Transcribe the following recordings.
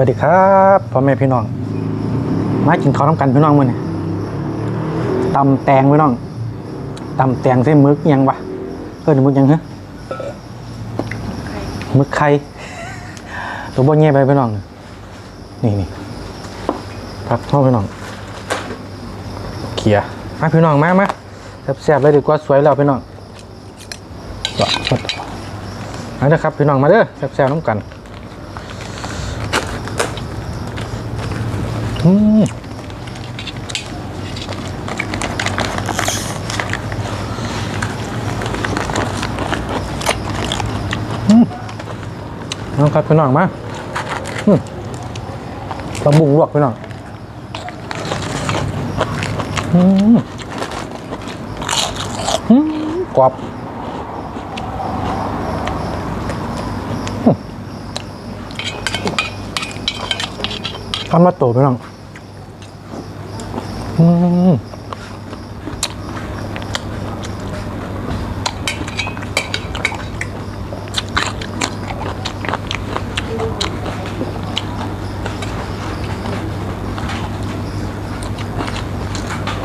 วัสดีครับพ่อแม่พี่น้อง มากินข้าวน้ำกันพี่น้องมื้อนี้ตำแตงพี่น้องตำแตงใส่มึกยังวะเออหมึกยังเหรอมึกไข่ตัวบ่แง่ไปพี่น้องนี่นี่พักท่าพี่น้องเขียมาพี่น้องมามาแซ่บๆเลยดีกว่าสวยแล้วพี่น้องมาเด้อครับพี่น้องมาเด้อแซ่บๆน้ำกัน อืมอืม น้องครับพี่น้องมาอืมปลาบุงลวกพี่น้องกรอบ ทำมาโตพี่น้องอืม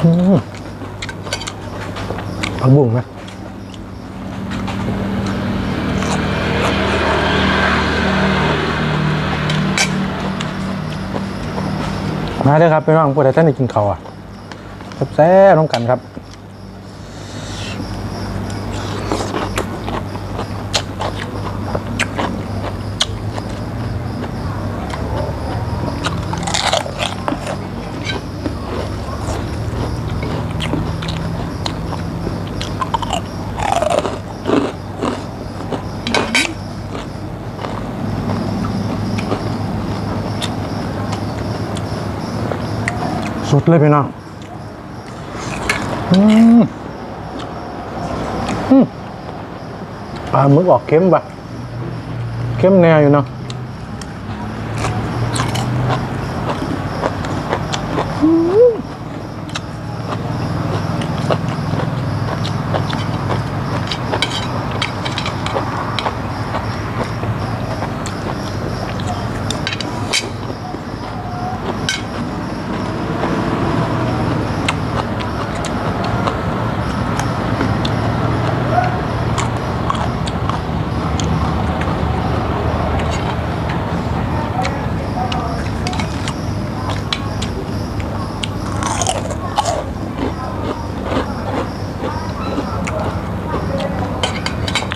อืมผักบุ้งไห มาเด้อครับพี่น้องผู้ใดท่านได้กินเขาอะแซ่บๆน้องกันครับ สุดเลยพี่น้องอืมอืมปลาหมึกออกเค็มปะเค็มแน่อยู่เนาะอืม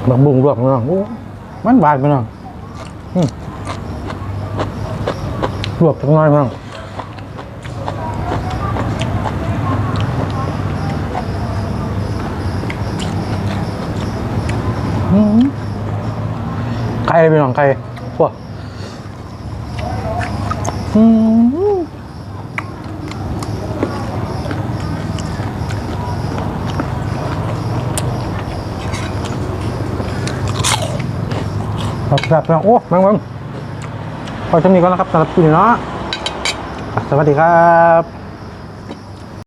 บักบุ้งลวกพี่น้องโอ้มันบาดพี่น้องอืมลวกจังน้อยพี่น้องอืมไข่พี่น้องไข่พวกอืม ครับครับโอ้มังมังพอจะมีก่อนนะครับสำหรับคุณเนาะอะสวัสดีครับ